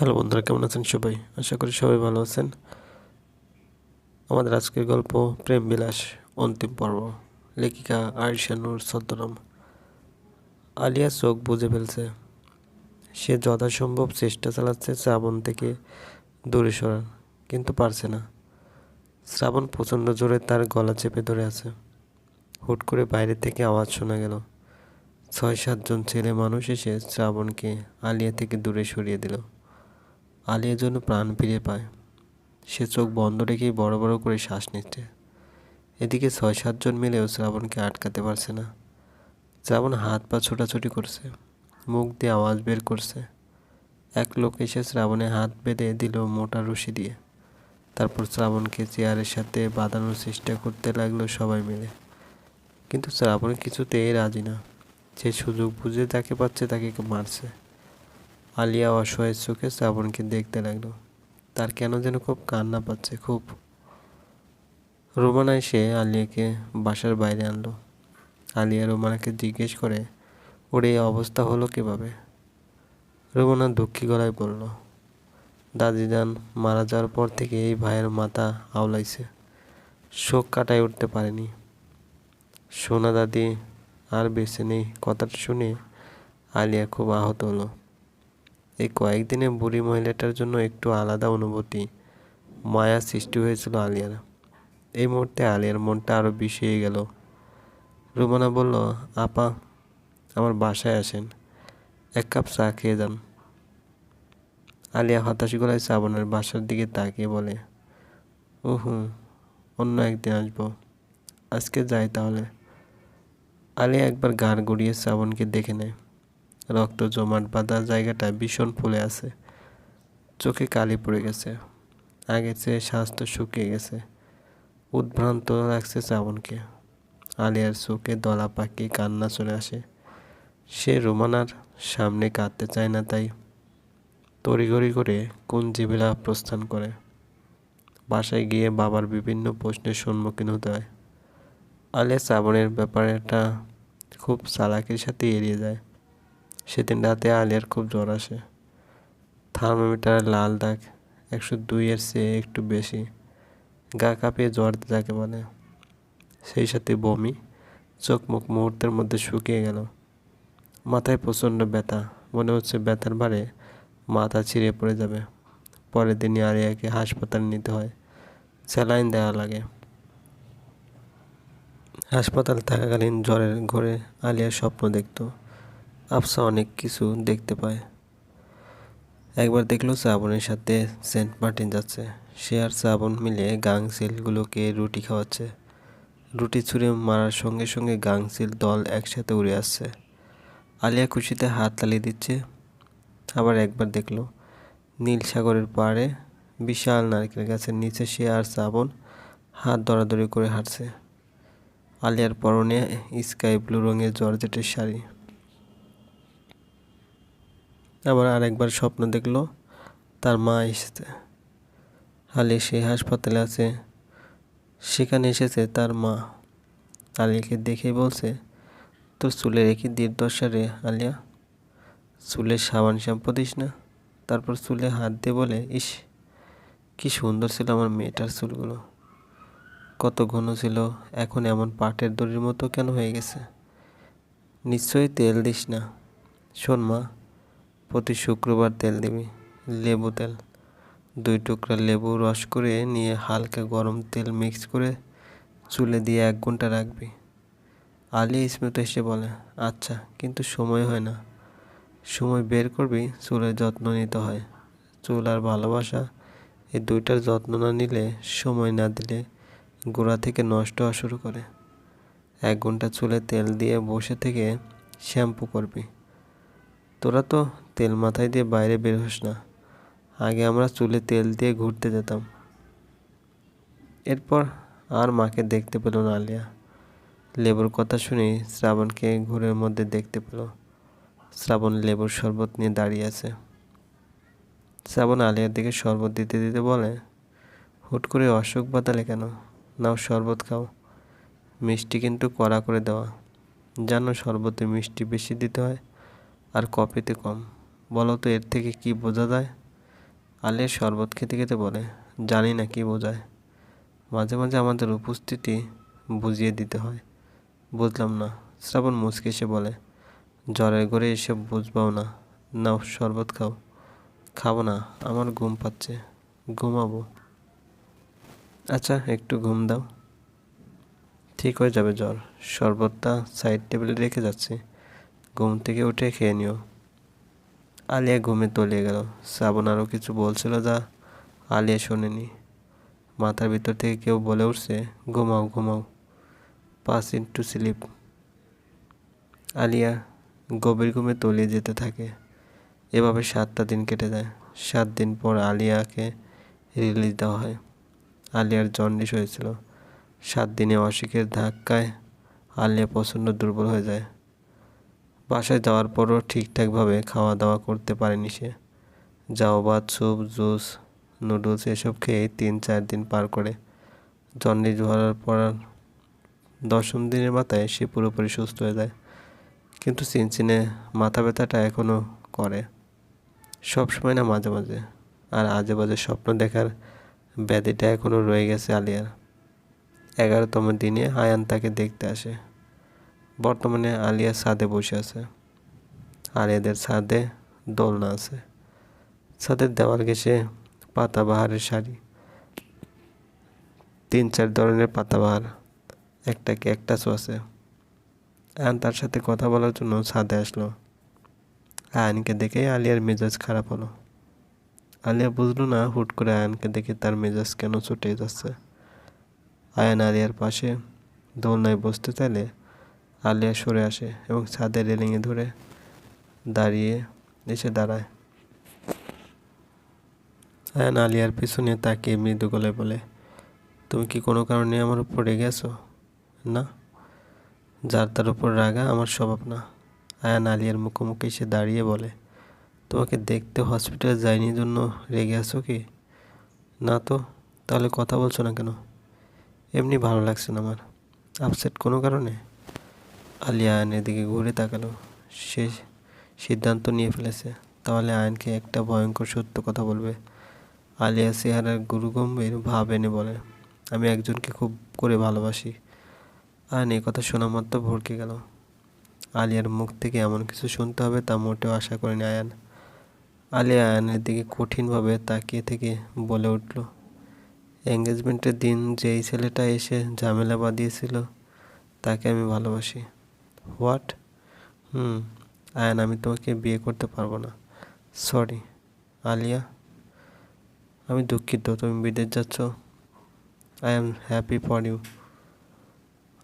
Hello বন্ধুরা, কেমন আছেন সবাই? আশা করি সবাই ভালো আছেন। আমাদের আজকের গল্প প্রেম বিলাস, অন্তিম পর্ব। লেখিকা আরিশা নূর ছদ্মনাম। আলিয়া চোখ বুঝে ফেলছে। সে যথাসম্ভব চেষ্টা চালাচ্ছে শ্রাবণ থেকে দূরে সরার, কিন্তু পারছে না। শ্রাবণ প্রচণ্ড জোরে তার গলা চেপে ধরে আছে। হুট করে বাইরে থেকে আওয়াজ শোনা গেল। ছয় সাতজন ছেলে মানুষ এসে শ্রাবণকে আলিয়া থেকে দূরে সরিয়ে দিল। আলিয়া যেন প্রাণ ফিরে পায়। সে চোখ বন্ধ রেখেই বড় বড় করে শ্বাস নিচ্ছে। এদিকে ছয় সাতজন মিলেও শ্রাবণকে আটকাতে পারছে না। শ্রাবণ হাত পা ছোটাছুটি করছে, মুখ দিয়ে আওয়াজ বের করছে। এক লোক এসে শ্রাবণে হাত বেঁধে দিল মোটা রশি দিয়ে। তারপর শ্রাবণকে চেয়ারের সাথে বাঁধানোর চেষ্টা করতে লাগল সবাই মিলে। কিন্তু শ্রাবণ কিছুতেই রাজি না। যে সুযোগ বুঝে তাকে পাচ্ছে তাকে মারছে। আলিয়া অসহায় চোখে শ্রাবণকে দেখতে লাগল। তার কেন যেন খুব কান্না পাচ্ছে, খুব। রোমানা এসে আলিয়াকে বাসার বাইরে আনলো। আলিয়া রোমানাকে জিজ্ঞেস করে, ওর এই অবস্থা হলো কীভাবে? রোমানা দুঃখী গলায় বলল দাদিজান মারা যাওয়ার পর থেকে এই ভাইয়ের মাথা আওলাইছে। শোক কাটায় উঠতে পারেনি। সোনা দাদি আর বেঁচে নেই, কথাটা শুনে আলিয়া খুব আহত হলো। এই কয়েকদিনে বুড়ি মহিলাটার জন্য একটু আলাদা অনুভূতি, মায়া সৃষ্টি হয়েছিল আলিয়ার। এই মুহূর্তে আলিয়ার মনটা আরও বিষিয়ে গেল। রুমানা বলল, আপা, আমার বাসায় আসেন। এক কাপ চা খেয়ে যান। আলিয়া হতাশ গলায় শ্রাবণের বাসার দিকে তাকিয়ে বলে ও হুম অন্য একদিন আসব। আজকে যাই তাহলে। আলিয়া একবার গাড় গড়িয়ে শ্রাবণকে দেখে নেয়। রক্ত জমাট বাঁধা জায়গাটা ভীষণ ফুলে আছে। চোখে কালি পড়ে গেছে। আগের চেয়ে স্বাস্থ্য শুকিয়ে গেছে। উদ্ভ্রান্ত লাগছে শ্রাবণকে। আলিয়ার চোখে দলা পাকিয়ে কান্না চলে আসে। সে রোমানার সামনে কাঁদতে চায় না তাই তড়িঘড়ি করে কোন জিবিলা প্রস্থান করে। বাসায় গিয়ে বাবার বিভিন্ন প্রশ্নের সম্মুখীন হতে হয়। আলিয়া শ্রাবণের ব্যাপারটা খুব চালাকির সাথে এড়িয়ে যায়। সেদিন রাতে আলিয়ার খুব জ্বর আসে। থার্মোমিটারের লাল দাগ, একশো দুইয়ের চেয়ে একটু বেশি। গা কাঁপিয়ে জ্বর যাকে বলে। সেই সাথে বমি, চোখ মুখ মুহূর্তের মধ্যে শুকিয়ে গেল। মাথায় প্রচণ্ড ব্যথা, মনে হচ্ছে ব্যথার ভারে মাথা ছিঁড়ে পড়ে যাবে। পরের দিনই আলিয়াকে হাসপাতালে নিতে হয়। স্যালাইন দেওয়া লাগে। হাসপাতাল থাকাকালীন জ্বরের ঘরে আলিয়া স্বপ্ন দেখতো। আফসা অনেক কিছু দেখতে পায়। একবার দেখল শ্রাবণের সাথে সেন্ট মার্টিন যাচ্ছে। সে আর শ্রাবণ মিলে গাংসিলগুলোকে রুটি খাওয়াচ্ছে। রুটি ছুঁড়ে মারার সঙ্গে সঙ্গে গাংসিল দল একসাথে উড়ে আসছে। আলিয়া খুশিতে হাত তালিয়ে দিচ্ছে। আবার একবার দেখল নীল সাগরের পাড়ে বিশাল নারকেল গাছের নিচে সে আর শ্রাবণ হাত দরাদরি করে হাঁটছে। আলিয়ার পরনে স্কাই ব্লু রঙের জর্জেটের শাড়ি। আবার আরেকবার স্বপ্ন দেখল, তার মা এসেছে। আলি সেই হাসপাতালে আছে, সেখানে এসেছে তার মা। আলিয়াকে দেখেই বলছে তোর চুলে রেখে দীর্দশা রে আলিয়া? চুলে সাবান শ্যাম্পু দিস না? তারপর চুলে হাত দিয়ে বলে, ইস, কি সুন্দর ছিল আমার মেয়েটার চুলগুলো। কত ঘন ছিল, এখন এমন পাটের দড়ির মতো কেন হয়ে গেছে? নিশ্চয়ই তেল দিস না। শোন মা প্রতি শুক্রবার তেল দিবি। লেবু তেল। দুই টুকরা লেবু রস করে নিয়ে হালকা গরম তেল মিক্স করে চুলে দিয়ে এক ঘণ্টা রাখবি। আলি স্মিত এসে বলে আচ্ছা কিন্তু সময় হয় না। সময় বের করবি চুলের যত্ন নিতে হয়। চুল আর ভালোবাসা এই দুইটার যত্ন না নিলে সময় না দিলে গোড়া থেকে নষ্ট হওয়া শুরু করে। এক ঘণ্টা চুলে তেল দিয়ে বসে থেকে শ্যাম্পু করবি। তোরা তো তেল মাথায় দিয়ে বাইরে বের হোস না। আগে আমরা চুলে তেল দিয়ে ঘুরতে যেতাম। এরপর আর মাকে দেখতে পেল না আলিয়া। লেবুর কথা শুনে শ্রাবণকে ঘুরের মধ্যে দেখতে পেল। শ্রাবণ লেবুর শরবত নিয়ে দাঁড়িয়ে আছে। শ্রাবণ আলিয়ার দিকে শরবত দিতে দিতে বলে, হুট করে অসুখ বাতালে কেন? নাও শরবত খাও। মিষ্টি কিন্তু কড়া করে দেওয়া। জানো শরবতে মিষ্টি বেশি দিতে হয় আর কপিতে কম। বলো তো এর থেকে কি বোঝা যায়? আলিয়া শরবত খেতে খেতে বলে, জানি না কি বোঝায়। মাঝে মাঝে আমাদের উপস্থিতি বুঝিয়ে দিতে হয়। বুঝলাম না, শ্রাবণ মুচকে এসে বলে, জ্বরের ঘরে এসব বুঝবাও না। নাও শরবত খাও। খাব না, আমার ঘুম পাচ্ছে, ঘুমাবো। আচ্ছা একটু ঘুম দাও। ঠিক হয়ে যাবে জ্বর। শরবতটা সাইড টেবিলে রেখে যাচ্ছি। ঘুম থেকে উঠে খেয়ে নিও। আলিয়া ঘুমে তলিয়ে গেল। শ্রাবণ আরও কিছু বলছিল যা আলিয়া শোনেনি। মাথার ভিতর থেকে কেউ বলে উঠছে, ঘুমাও ঘুমাও। পাস ইন্টু স্লিপ আলিয়া গভীর ঘুমে তলিয়ে যেতে থাকে। এভাবে সাতটা দিন কেটে যায়। সাত দিন পর আলিয়াকে রিলিজ দেওয়া হয়। আলিয়ার জন্ডিস হয়েছিল। সাত দিনে অসুখের ধাক্কায় আলিয়া প্রচণ্ড দুর্বল হয়ে যায়। বাসায় যাওয়ার পরও ঠিকঠাকভাবে খাওয়া দাওয়া করতে পারেনি সে। ভাত, স্যুপ, জুস, নুডলস এসব খেয়ে তিন চার দিন পার করে জন্ডিস ধরার পর দশম দিনের মাথায় সে পুরোপুরি সুস্থ হয়ে যায়। কিন্তু চিনচিনে মাথা ব্যথাটা এখনও করে। সব সময় না মাঝে মাঝে। আর আজে বাজে স্বপ্ন দেখার ব্যাধিটা এখনও রয়ে গেছে আলিয়ার। এগারোতম দিনে আয়ান তাকে দেখতে আসে। বর্তমানে আলিয়া ছাদে বসে আছে। আলিয়াদের ছাদে দোলনা আছে। ছাদের দেওয়াল ঘেসে পাতাবাহারের শাড়ি। তিন চার ধরনের পাতাবাহার একটা ক্যাকটাসও আছে। আয়ান তার সাথে কথা বলার জন্য ছাদে আসলো। আয়নকে দেখে আলিয়ার মেজাজ খারাপ হলো। আলিয়া বুঝলো না হুট করে আয়নকে দেখে তার মেজাজ কেন ছুটে যাচ্ছে। আয়ান আলিয়ার পাশে দোলনায় বসতে চাইলে আলিয়া সরে আসে এবং ছাদের রেলিংয়ে ধরে দাঁড়িয়ে এসে দাঁড়ায়। আয়ান আলিয়ার পিছনে তাকিয়ে মৃদু গলায় বলে, তুমি কি কোনো কারণে আমার উপর রেগে আছো? না, যার তার উপর রাগা আমার স্বভাব না। আয়ান আলিয়ার মুখোমুখি এসে দাঁড়িয়ে বলে, তোমাকে দেখতে হসপিটাল যায়নি জন্য রেগে আছো কি? না তো, তাহলে কথা বলছো না কেন? এমনি ভালো লাগছে না আমার। আপসেট কোনো কারণে? আলিয়া আয়নের দিকে ঘুরে তাকালো। সে সিদ্ধান্ত নিয়ে ফেলেছে। তাহলে আয়নকে একটা ভয়ঙ্কর সত্য কথা বলবে। আলিয়া চেহারার গুরুগম্ভীর ভাব এনে বলে, আমি একজনকে খুব করে ভালোবাসি। আয়ন এই কথা শোনা মাত্র ভরকে গেল। আলিয়ার মুখ থেকে এমন কিছু শুনতে হবে তা মোটেও আশা করেনি আয়ান। আলিয়া আয়ানের দিকে কঠিনভাবে তাকিয়ে থেকে বলে উঠল এঙ্গেজমেন্টের দিন যেই ছেলেটা এসে ঝামেলা বাঁধিয়েছিল, তাকে আমি ভালোবাসি। হোয়াট হুম আয়ান, আমি তোমাকে বিয়ে করতে পারব না। সরি আলিয়া, আমি দুঃখিত, তুমি বিদেশ যাচ্ছ। I am happy for you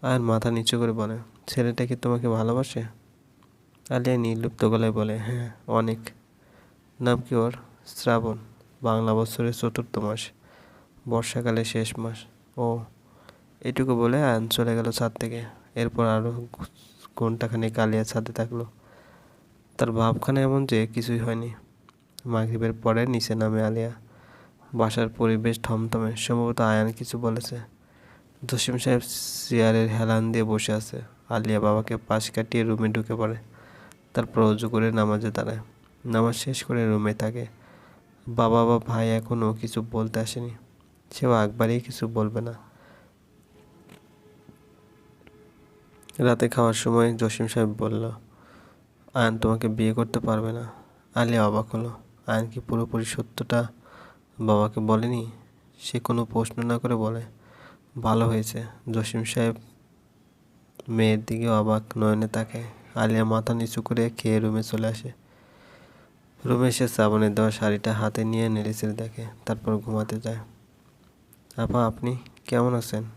Ayaan মাথা নিচু করে বলে, ছেলেটা কি তোমাকে ভালোবাসে? আলিয়া নির্লুপ্ত গলায় বলে হ্যাঁ অনেক। নাম কি ওর? শ্রাবণ, বাংলা বছরের চতুর্থ মাস বর্ষাকালে শেষ মাস। ও, এটুকু বলে আয়ন চলে গেল ছাদ থেকে। এরপর আরও ঘন্টাখানেক আলিয়া ছাদে থাকল। তার ভাবখানা এমন যে কিছুই হয়নি। মাগরিবের পরে নিচে নামে আলিয়া। বাসার পরিবেশ থমথমে। সম্ভবত আয়ান কিছু বলেছে। জসিম সাহেব চেয়ারের হেলান দিয়ে বসে আছে। আলিয়া বাবাকে পাশ কাটিয়ে রুমে ঢুকে পড়ে। তারপর অজু করে নামাজে দাঁড়ায়। নামাজ শেষ করে রুমে থাকে। বাবা বা ভাই এখনও কিছু বলতে আসেনি। সেও একবারেই কিছু বলবে না। রাতে খাওয়ার সময় জসিম সাহেব বলল, আয়ন তোমাকে বিয়ে করতে পারবে না। আলিয়া অবাক হলো, আয়ন কি পুরোপুরি সত্যটা বাবাকে বলেনি? সে কোনো প্রশ্ন না করে বলে, ভালো হয়েছে। জসিম সাহেব মেয়ের দিকে অবাক নয়নে তাকে আলিয়া মাথা নিচু করে খেয়ে রুমে চলে আসে। রুমে এসে শ্রাবণের দেওয়া শাড়িটা হাতে নিয়ে নেড়েচেড়ে দেখে, তারপর ঘুমাতে যায়। আপা, আপনি কেমন আছেন?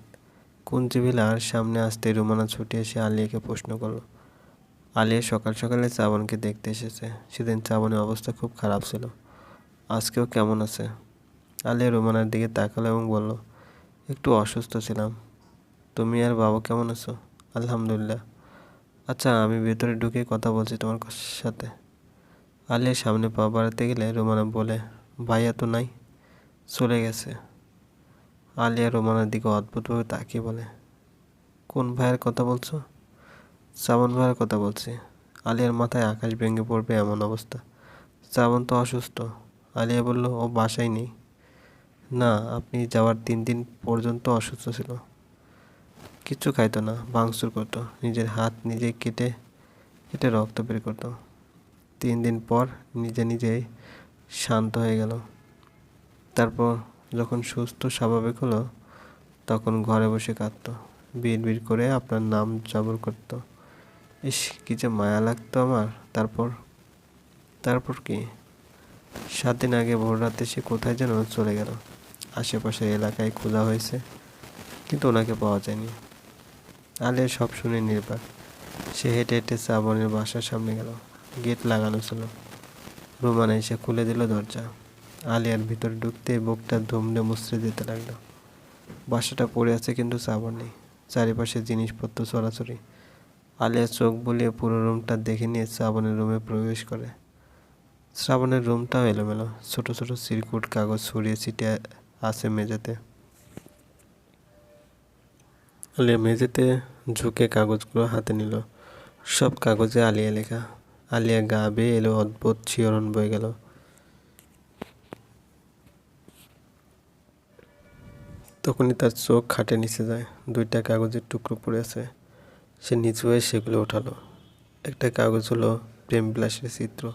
কুঞ্জিবিলার সামনে আসতে রুমানা ছুটে এসে আলিয়াকে প্রশ্ন করল। আলিয়া সকাল সকালে চাবনকে দেখতে এসেছে। সেদিন চাবনের অবস্থা খুব খারাপ ছিল। আজকেও কেমন আছে? আলিয়া রুমানার দিকে তাকালো এবং বলল, একটু অসুস্থ ছিলাম। তুমি আর বাবা কেমন আছো? আলহামদুলিল্লাহ। আচ্ছা আমি ভেতরে ঢুকে কথা বলছি তোমার সাথে। আলিয়া সামনে পা বাড়াতে গেলে রোমানা বলে, ভাইয়া তো নাই? চলে গেছে। আলিয়া রোমানের দিকে অদ্ভুতভাবে তাকিয়ে বলে, কোন ভাইয়ের কথা বলছো? শ্রাবণ ভাইয়ের কথা বলছি। আলিয়ার মাথায় আকাশ ভেঙে পড়বে এমন অবস্থা। শ্রাবণ তো অসুস্থ। আলিয়া বলল, ও বাসায় নেই। না, আপনি যাওয়ার তিন দিন পর্যন্ত অসুস্থ ছিল। কিচ্ছু খাইতো না, ভাঙচুর করতো। নিজের হাত নিজে কেটে কেটে রক্ত বের করতো। তিন দিন পর নিজে নিজেই শান্ত হয়ে গেল। তারপর যখন সুস্থ, স্বাভাবিক হলো, তখন ঘরে বসে কাঁদতো। বিড় বিড় করে আপনার নাম জবর করতো। ইস, কি যে মায়া লাগতো আমার। তারপর তারপর কি? সাত দিন আগে ভোর রাতে সে কোথায় যেন চলে গেল। আশেপাশের এলাকায় খোঁজা হয়েছে, কিন্তু ওনাকে পাওয়া যায়নি। আলিয়া সব শুনে নির্বাক। সে হেঁটে হেঁটে শ্রাবণের বাসার সামনে গেল। গেট লাগানো ছিল। রোমান এসে খুলে দিল দরজা। আলিয়ার ভিতরে ঢুকতে বুকটা ধুমড়ে মুচড়ে যেতে লাগল। বাসাটা পড়ে আছে কিন্তু শ্রাবণ নেই, চারিপাশে জিনিসপত্র চড়াচড়ি আলিয়া চোখ বুলিয়ে পুরো রুমটা দেখে নিয়ে শ্রাবণের রুমে প্রবেশ করে। শ্রাবণের রুমটাও এলোমেলো, ছোট ছোট সিরকুট কাগজ ছড়িয়ে ছিটিয়ে আছে মেঝেতে। আলিয়া মেঝেতে ঝুঁকে কাগজগুলো হাতে নিল। সব কাগজে আলিয়া লেখা। আলিয়া গা বেয়ে এলো, অদ্ভুত শিহরণ বয়ে গেল। তখনই তার চোখ খাটে নিচে যায়। দুইটা কাগজের টুকরো পড়ে আছে। সে নিচু হয়ে সেগুলো ওঠালো। একটা কাগজ হলো প্রেম বিলাসের চিত্র।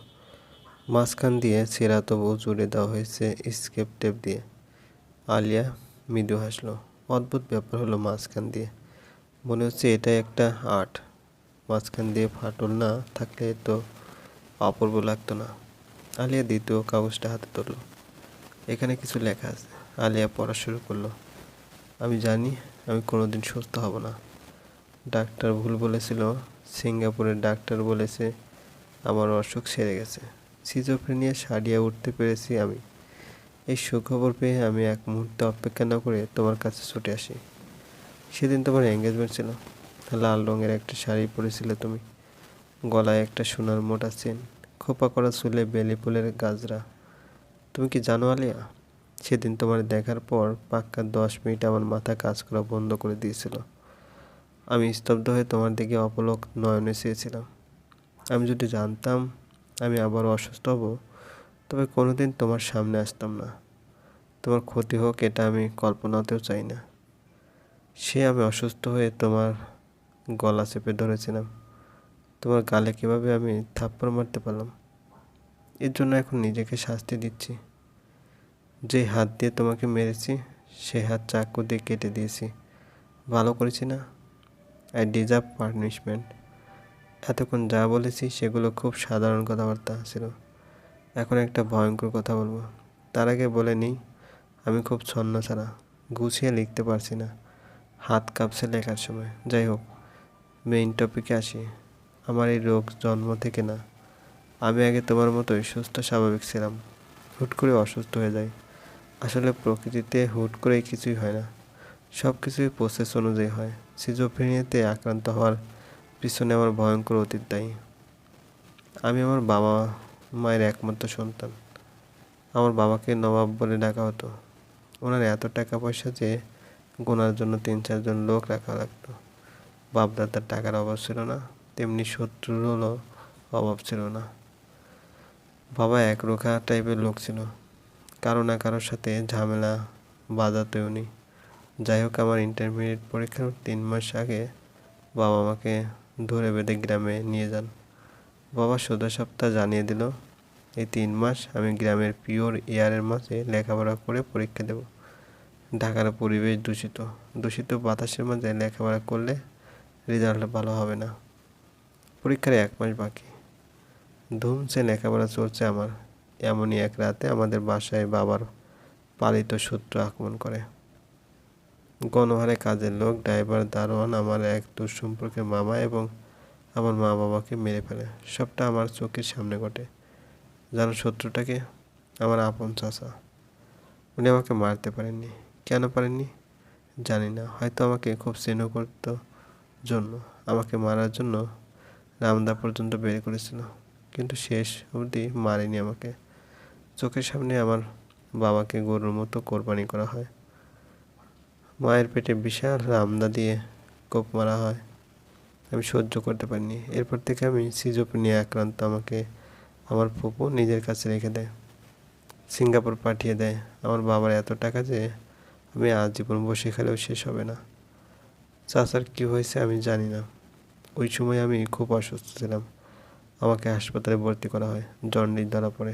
মাঝখান দিয়ে ছেঁড়া তবু জুড়ে দেওয়া হয়েছে স্কেপ টেপ দিয়ে। আলিয়া মৃদু হাসলো। অদ্ভুত ব্যাপার হলো মাঝখান দিয়ে। মনে হচ্ছে এটা একটা আর্ট। মাঝখান দিয়ে ফাটল না থাকলে তো অপূর্ব লাগতো না। আলিয়া দ্বিতীয় কাগজটা হাতে তুললো এখানে কিছু লেখা আছে। আলিয়া পড়া শুরু করল। আমি জানি, আমি কোনোদিন সুস্থ হব না। ডাক্তার ভুল বলেছিল সিঙ্গাপুরের ডাক্তার বলেছে, আমার অসুখ সেরে গেছে। সিজোফ্রেনিয়া সারিয়ে উঠতে পেরেছি আমি। এই সুখবর পেয়ে আমি এক মুহূর্তে অপেক্ষা না করে তোমার কাছে ছুটে আসি। সেদিন তোমার এঙ্গেজমেন্ট ছিল। লাল রঙের একটা শাড়ি পরেছিলে তুমি। গলায় একটা সোনার মোটা চেন, খোপা করা চুলে বেলি ফুলের গাজরা। তুমি কি জানো আলিয়া? সেদিন তোমার দেখার পর পাক্কা দশ মিনিট আমার মাথা কাজ করা বন্ধ করে দিয়েছিল। আমি স্তব্ধ হয়ে তোমার দিকে অপলক নয়নে চেয়েছিলাম। আমি যদি জানতাম আমি আবার অসুস্থ হব, তবে কোনোদিন তোমার সামনে আসতাম না। তোমার ক্ষতি হোক এটা আমি কল্পনাতেও চাই না। সে আমি অসুস্থ হয়ে তোমার গলা চেপে ধরেছিলাম। তোমার গালে কীভাবে আমি থাপ্পড় মারতে পারলাম? এর জন্য এখন নিজেকে শাস্তি দিচ্ছি। যে হাত দিয়ে তোমাকে মেরেছি, সে হাত চাকু দিয়ে কেটে দিয়েছি। ভালো করেছি না? আই ডিজার্ভ পানিশমেন্ট এতক্ষণ যা বলেছি, সেগুলো খুব সাধারণ কথাবার্তা ছিল। এখন একটা ভয়ঙ্কর কথা বলব। তার আগে বলে নিই, আমি খুব ছন্ন ছাড়া, গুছিয়ে লিখতে পারছি না। হাত কাঁপছে লেখার সময়। যাই হোক মেইন টপিকে আসি। আমার এই রোগ জন্ম থেকে না। আমি আগে তোমার মতোই সুস্থ, স্বাভাবিক ছিলাম। হুট করে অসুস্থ হয়ে যাই। আসলে প্রকৃতিতে হুট করেই কিছুই হয় না। সব কিছুই প্রসেস অনুযায়ী হয়। সিজোফ্রেনিয়াতে আক্রান্ত হওয়ার পিছনে আমার ভয়ঙ্কর অতীত দায়ী। আমি আমার বাবা মায়ের একমাত্র সন্তান। আমার বাবাকে নবাব বলে ডাকা হতো। ওনার এত টাকা পয়সা যে গোনার জন্য তিন চারজন লোক রাখা লাগতো। বাপদাদার টাকার অভাব ছিল না, তেমনি শত্রুরও অভাব ছিল না। বাবা একরোখা টাইপের লোক ছিল। কারও না কারোর সাথে ঝামেলা বাজাতে উনি যাই হোক আমার ইন্টারমিডিয়েট পরীক্ষার তিন মাস আগে বাবা আমাকে ধরে বেঁধে গ্রামে নিয়ে যান। বাবা সোজা সপ্তাহ জানিয়ে দিল, এই তিন মাস আমি গ্রামের পিওর এয়ারের মাঝে লেখাপড়া করে পরীক্ষা দেব। ঢাকার পরিবেশ দূষিত। দূষিত বাতাসের মাঝে লেখাপড়া করলে রেজাল্ট ভালো হবে না। পরীক্ষার এক মাস বাকি। ধুমসে লেখাপড়া চলছে আমার। এমনই এক রাতে আমাদের বাসায় বাবার পালিত শত্রু আক্রমণ করে। গণহারে কাজের লোক, ড্রাইভার, দারোয়ান, আমার এক দূর সম্পর্কের মামা এবং আমার মা বাবাকে মেরে ফেলে। সবটা আমার চোখের সামনে ঘটে। যেন শত্রুটাকে? আমার আপন চাচা। উনি আমাকে মারতে পারেননি। কেন পারেননি? জানি না। হয়তো আমাকে খুব স্নেহ করত জন্য। আমাকে মারার জন্য রামদা পর্যন্ত বের করেছিল। কিন্তু শেষ অবধি মারেনি আমাকে। চোখের সামনে আমার বাবাকে গরুর মতো কোরবানি করা হয়। মায়ের পেটে বিশাল রামদা দিয়ে কোপ মারা হয়। আমি সহ্য করতে পারিনি। এরপর থেকে আমি সিজোপ নিয়ে আক্রান্ত। আমাকে আমার ফুপু নিজের কাছে রেখে দেয়। সিঙ্গাপুর পাঠিয়ে দেয়। আমার বাবার এত টাকা যে আমি আজীবন বসে খেলেও শেষ হবে না। চাচার কী হয়েছে আমি জানি না। ওই সময় আমি খুব অসুস্থ ছিলাম। আমাকে হাসপাতালে ভর্তি করা হয়। জন্ডিস ধরা পড়ে।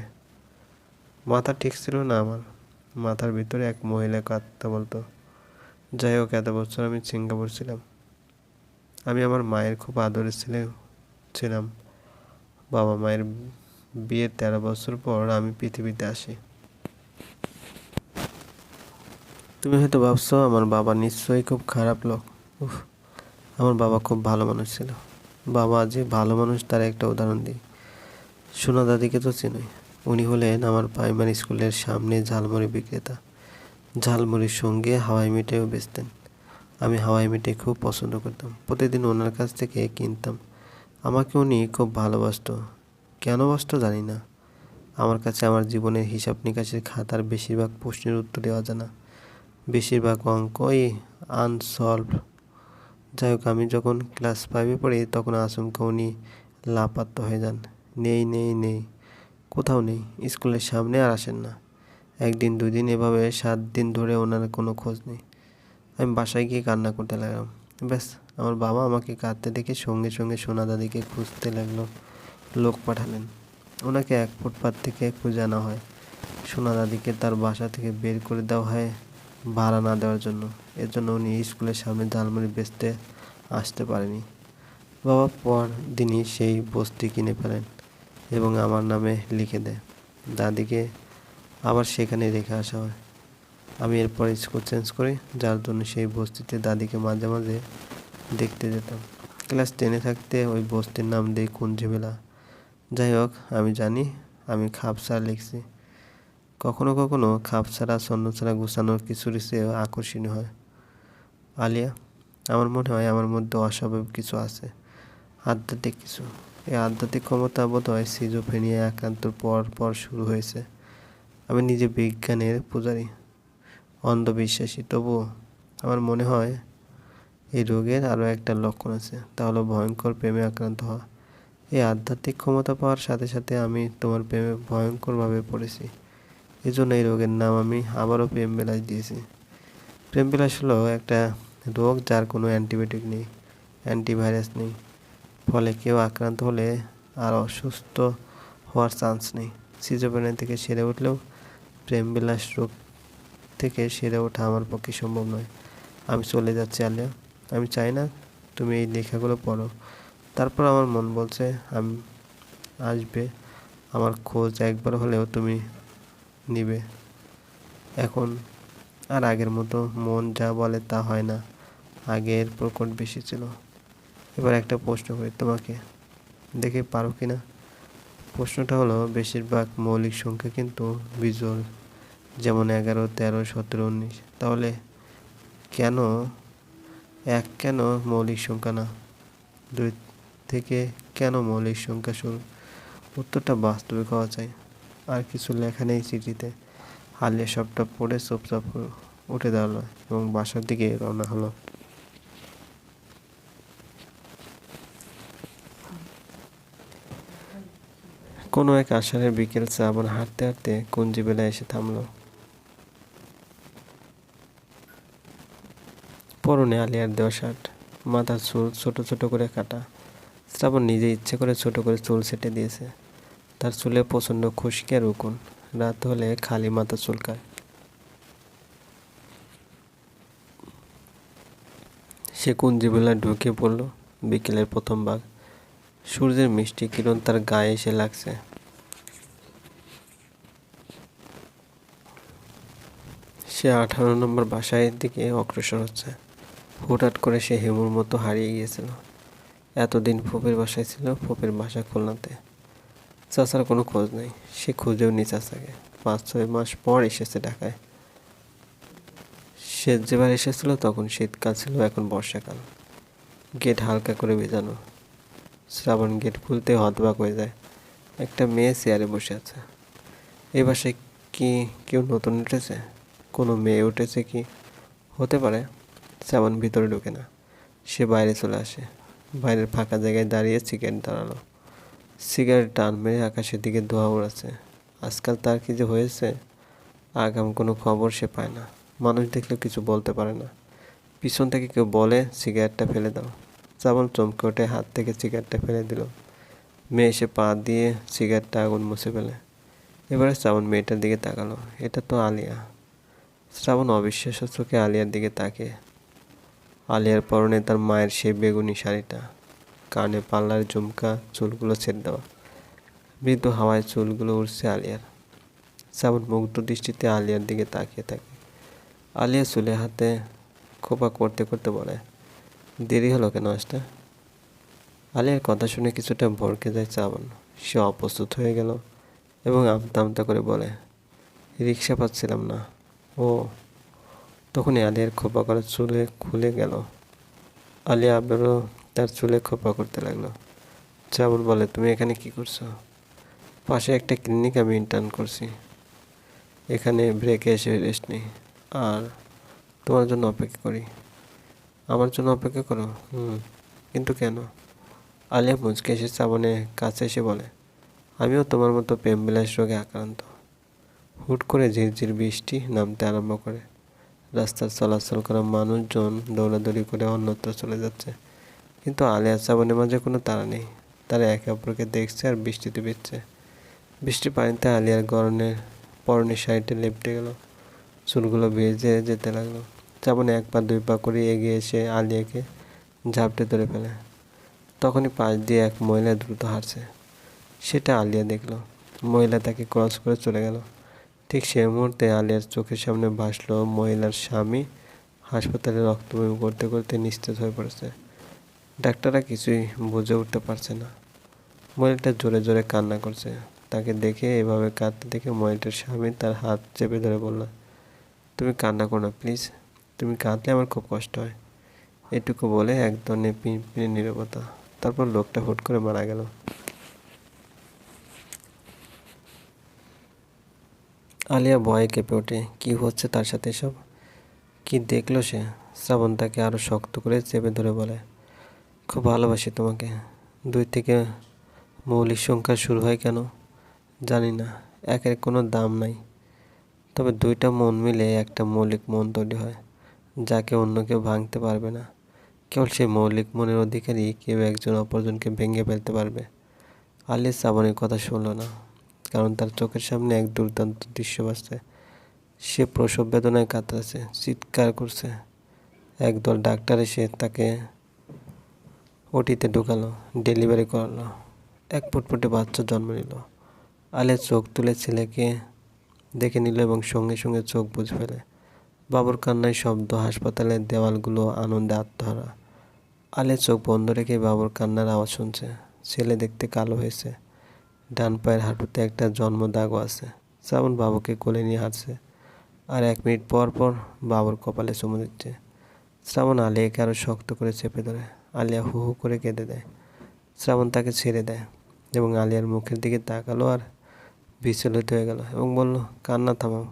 মাথা ঠিক ছিল না আমার। মাথার ভিতরে এক মহিলা কাঁদতে বলতো, যাই হোক, এত বছর আমি সিঙ্গাপুর ছিলাম। আমি আমার মায়ের খুব আদরের ছেলে ছিলাম। বাবা মায়ের বিয়ের তেরো বছর পর আমি পৃথিবীতে আসি। তুমি হয়তো ভাবছ, আমার বাবা নিশ্চয়ই খুব খারাপ লোক। উফ, আমার বাবা খুব ভালো মানুষ ছিল। বাবা যে ভালো মানুষ, তার একটা উদাহরণ দিই। সোনা দাদিকে তো চিনোই। উনি হলেন আমার প্রাইমারি স্কুলের সামনে ঝালমুড়ি বিক্রেতা। ঝালমুড়ির সঙ্গে হাওয়াই মিঠাইও বেচতেন। আমি হাওয়াই মিঠাই খুব পছন্দ করতাম। প্রতিদিন ওনার কাছ থেকে কিনতাম। আমাকে উনি খুব ভালোবাসত। কেন বাসতো জানি না। আমার কাছে আমার জীবনের হিসাব নিকাশের খাতার বেশিরভাগ প্রশ্নের উত্তরে অজানা বেশিরভাগ অঙ্কই আনসলভ যাই হোক, আমি যখন ক্লাস ফাইভে পড়ি, তখন আচমকা উনি লাপাত্তা হয়ে যান। নেই নেই নেই। কোথাও নেই, স্কুলের সামনে আর আসেন না। একদিন দুই দিন এভাবে সাত দিন ধরে ওনার কোনো খোঁজ নেই। আমি বাসায় গিয়ে কান্না করতে লাগলাম। ব্যাস, আমার বাবা আমাকে কাঁদতে দেখে সঙ্গে সঙ্গে সোনা দাদিকে খুঁজতে লাগল। লোক পাঠালেন। ওনাকে এক ফুটপাত থেকে খুঁজে আনা হয়। সোনা দাদিকে তার বাসা থেকে বের করে দেওয়া হয় ভাড়া না দেওয়ার জন্য। এর জন্য উনি স্কুলের সামনে ঝালমুড়ি বেচতে আসতে পারেনি। বাবা পর দিনই সেই বস্তি কিনে ফেলেন। এবং আমার নামে লিখে দেয়। দাদিকে আবার সেখানে রেখে আসা হয়। আমি এরপর স্কুল চেঞ্জ করি, যার জন্য সেই বস্তিতে দাদিকে মাঝে মাঝে দেখতে যেতাম। ক্লাস টেনে থাকতে ওই বস্তির নাম দিই কুঞ্জিমেলা। যাই হোক, আমি জানি, আমি খাপসা লিখছি। কখনো কখনো খাপ ছাড়া ছন্ন ছাড়া গুছানোর কিছুর চেয়েও আকর্ষণীয় হয়। আলিয়া, আমার মনে হয় আমার মধ্যে অস্বাভাবিক কিছু আছে। আধ্যাত্মিক কিছু। এই আধ্যাত্মিক ক্ষমতা বোধ হয় সিজোফেনিয়া একান্তর পর পর শুরু হয়েছে। আমি নিজে বিজ্ঞানের পূজারী, অন্ধবিশ্বাসী, তবুও আমার মনে হয় এই রোগের আরও একটা লক্ষণ আছে, তা হলো ভয়ঙ্কর প্রেমে আক্রান্ত হওয়া। এই আধ্যাত্মিক ক্ষমতা পাওয়ার সাথে সাথে আমি তোমার প্রেমে ভয়ঙ্করভাবে পড়েছি। এই জন্য এই রোগের নাম আমি আবারও প্রেম বিলাস দিয়েছি। প্রেম বিলাস হলো একটা রোগ যার কোনো অ্যান্টিবায়োটিক নেই, অ্যান্টিভাইরাস নেই। ফলে কেউ আক্রান্ত হলে আর অসুস্থ হওয়ার চান্স নেই। সিজোপেনিয়া থেকে সেরে উঠলেও প্রেম বিলাস রোগ থেকে সেরে ওঠা আমার পক্ষে সম্ভব নয়। আমি চলে যাচ্ছি, আলিয়া। আমি চাই না তুমি এই লেখাগুলো পড়ো। তারপর আমার মন বলছে, আমি, আসবে। আমার খোঁজ একবার হলেও তুমি নিবে। এখন আর আগের মতো মন যা বলে তা হয় না। আগের প্রকট বেশি ছিল। এবার একটা প্রশ্ন করি তোমাকে, দেখে পারো কি না প্রশ্নটা হলো, বেশিরভাগ মৌলিক সংখ্যা কিন্তু বিজোড়, যেমন এগারো, তেরো, সতেরো, উনিশ। তাহলে কেন, এক কেন মৌলিক সংখ্যা না? দুই থেকে কেন মৌলিক সংখ্যা শুরু? উত্তরটা বাস্তবিক হওয়া চাই আর কিছু লেখা নেই চিঠিতে। হালিয়া সবটা পড়ে চুপচাপ উঠে দাঁড়াল এবং বাসার দিকে রওনা হলো। কোনো এক আষাঢ়ের বিকেল শ্রাবণ হাঁটতে হাঁটতে কুঞ্জিবেলা এসে থামলো। পরনে আলিয়ার দেওয়া শার্ট, মাথার চুল ছোট ছোট করে কাটা। শ্রাবণ নিজে ইচ্ছে করে ছোট করে চুল সেটে দিয়েছে। তার চুলে প্রচণ্ড খুশকি আর উকুন। রাত হলে খালি মাথা চুলকায় সে কুঞ্জিবেলা ঢুকে পড়ল বিকেলের প্রথম ভাগ সূর্যের মিষ্টি কিরণ তার গায়ে এসে লাগছে। সে আঠারো নম্বর বাসায় দিকে অগ্রসর হচ্ছে। হুটহাট করে সে হেমুর মতো হারিয়ে গিয়েছিল। এতদিন ফুপের বাসায় ছিল ফুপের বাসা খুলনাতে। চাচার কোনো খোঁজ নেই, সে খুঁজেও নি চাচাকে পাঁচ, ছয় মাস পর এসেছে ঢাকায়। সে যেবার এসেছিল তখন শীতকাল ছিল, এখন বর্ষাকাল। গেট হালকা করে ভেজানো। শ্রাবণ গেট খুলতে হতবাক হয়ে যায়। একটা মেয়ে চেয়ারে বসে আছে। এই বাসায় কি কেউ নতুন উঠেছে? কোনো মেয়ে উঠেছে কি? হতে পারে শ্রাবণ ভিতরে ঢুকে না। সে বাইরে চলে আসে। বাইরের ফাঁকা জায়গায় দাঁড়িয়ে সিগারেট দাঁড়াল সিগারেট টান মেরে আকাশের দিকে ধোয়া উড়াচ্ছে। আজকাল তার কি যে হয়েছে? আগাম কোনো খবর সে পায় না। মানুষ দেখলেও কিছু বলতে পারে না। পিছন থেকে কেউ বলে, সিগারেটটা ফেলে দাও। শ্রাবণ চমকে ওঠে হাত থেকে সিগারেটটা ফেলে দিল। মেয়ে এসে পা দিয়ে সিগারেটটা আগুন মুছে ফেলে। এবারে শ্রাবণ মেয়েটার দিকে তাকালো। এটা তো আলিয়া। শ্রাবণ অবিশ্বাস্য চোখে আলিয়ার দিকে তাকে আলিয়ার পরনে তার মায়ের সেই বেগুনি শাড়িটা। কানে পাল্লার ঝুমকা চুলগুলো ছেড়ে দেওয়া। মৃদু হাওয়ায় চুলগুলো উড়ছে আলিয়ার। শ্রাবণ মুগ্ধ দৃষ্টিতে আলিয়ার দিকে তাকিয়ে থাকে। আলিয়া চুলে হাতে খোপা করতে করতে বলে দেরি হলো কেন আসতে আলিয়ার কথা শুনে কিছুটা ভরকে যায় শ্রাবণ সে অপ্রস্তুত হয়ে গেল এবং আমতা আমতা করে বলে, রিক্সা পাচ্ছিলাম না। ও, তখনই আলিয়ার খোপা করা চুলে খুলে গেল। আলিয়া আবারও তার চুলে খোপা করতে লাগল। শ্রাবণ বলে, তুমি এখানে কি করছ? পাশে একটা ক্লিনিক আমি ইন্টার্ন করছি। এখানে ব্রেকে এসে রেস্ট নেই। আর তোমার জন্য অপেক্ষা করি। আমার জন্য অপেক্ষা করো। হুম, কিন্তু কেন? আলিয়া মুচকে এসে শ্রাবণের কাছে এসে বলে, আমিও তোমার মতো প্রেমবিলাস রোগে আক্রান্ত। হুট করে ঝিরঝির বৃষ্টি নামতে আরম্ভ করে। রাস্তার চলাচল করা মানুষজন দৌড়াদৌড়ি করে অন্যত্র চলে যাচ্ছে। কিন্তু আলিয়া শ্রাবণের মাঝে কোনো তাড়া নেই। তারা একে অপরকে দেখছে আর বৃষ্টিতে ভিজছে। বৃষ্টির পানিতে আলিয়ার গরনের পরনের শাড়িতে লেপটে গেল। চুলগুলো ভেজে যেতে লাগল। শ্রাবণ এক পা, দুই পা করে এগিয়ে এসে আলিয়াকে ঝাপটে ধরে ফেলে। তখনই পাশ দিয়ে এক মহিলা দ্রুত হারছে সেটা আলিয়া দেখল। মহিলা তাকে ক্রস করে চলে গেল। ঠিক সেই মুহূর্তে আলিয়ার চোখের সামনে ভাসলো মহিলার স্বামী। হাসপাতালে রক্তবমি করতে করতে নিস্তেজ হয়ে পড়েছে। ডাক্তাররা কিছুই বুঝে উঠতে পারছে না। মহিলাটা জোরে জোরে কান্না করছে। তাকে দেখে এভাবে কাঁদতে দেখে মহিলাটার স্বামী তার হাত চেপে ধরে বলল, তুমি কান্না করো না, প্লিজ। তুমি কাঁদলে আমার খুব কষ্ট হয়। এটুকু বলে এক ধরনের পিঁপড়ে নীরবতা। তারপর লোকটা হুট করে মারা গেল। আলিয়া ভয়ে কেঁপে ওঠে, কি হচ্ছে তার সাথে এসব? কি দেখল সে? শ্রাবণ তাকে আরও শক্ত করে চেপে ধরে বলে, খুব ভালোবাসি তোমাকে। দুই থেকে মৌলিক সংখ্যা শুরু হয় কেন? জানি না। একের কোনো দাম নাই। তবে দুইটা মন মিলে একটা মৌলিক মন তৈরি হয়। যাকে অন্য কেউ ভাঙতে পারবে না। কেবল সেই মৌলিক মনের অধিকারী, কেউ একজন অপরজনকে ভেঙে ফেলতে পারবে। আলিয়া শ্রাবণের কথা শুনল না, কারণ তার চোখের সামনে এক দুর্দান্ত দৃশ্য বাসছে সে প্রসব বেদনায় কাতরাচ্ছে, চিৎকার করছে। একদল ডাক্তার এসে তাকে ওটিতে ঢুকালো, ডেলিভারি করালো। এক ফুটফুটে বাচ্চা জন্ম নিল। আলে চোখ তুলে ছেলেকে দেখে নিল এবং সঙ্গে সঙ্গে চোখ বুঝে ফেলে। বাবুর কান্নায় শব্দ, হাসপাতালের দেওয়ালগুলো আনন্দে আত্মহারা। আলে চোখ বন্ধ রেখে বাবুর কান্নার আওয়াজ শুনছে। ছেলে দেখতে কালো হয়েছে। ডান পায়ের হাঁটুতে একটা জন্ম দাগও আছে। শ্রাবণ বাবুকে কোলে নিয়ে হাঁটছে। আর এক মিনিট পর পর বাবুর কপালে চুমু দিচ্ছে। শ্রাবণ আলিয়াকে আরও শক্ত করে চেপে ধরে। আলিয়া হু হু করে কেঁদে দেয়। শ্রাবণ তাকে ছেড়ে দেয় এবং আলিয়ার মুখের দিকে তাকালো আর বিচলিত হয়ে গেল এবং বলল, কান্না থামাও।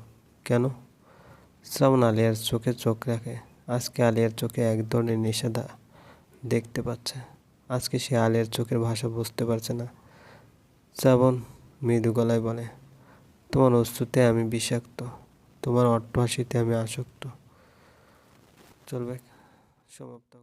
কেন? শ্রাবণ আলিয়ার চোখে চোখ রাখে। আজকে আলিয়ার চোখে এক ধরনের নিষেধা দেখতে পাচ্ছে। আজকে সে আলিয়ার চোখের ভাষা বুঝতে পারছে না। শ্রাবণ মৃদু গলায় বলে, তোমার অস্তুতে আমি বিষাক্ত, তোমার অট্টহাসিতে আমি আসক্ত। চলবে। সমাপ্ত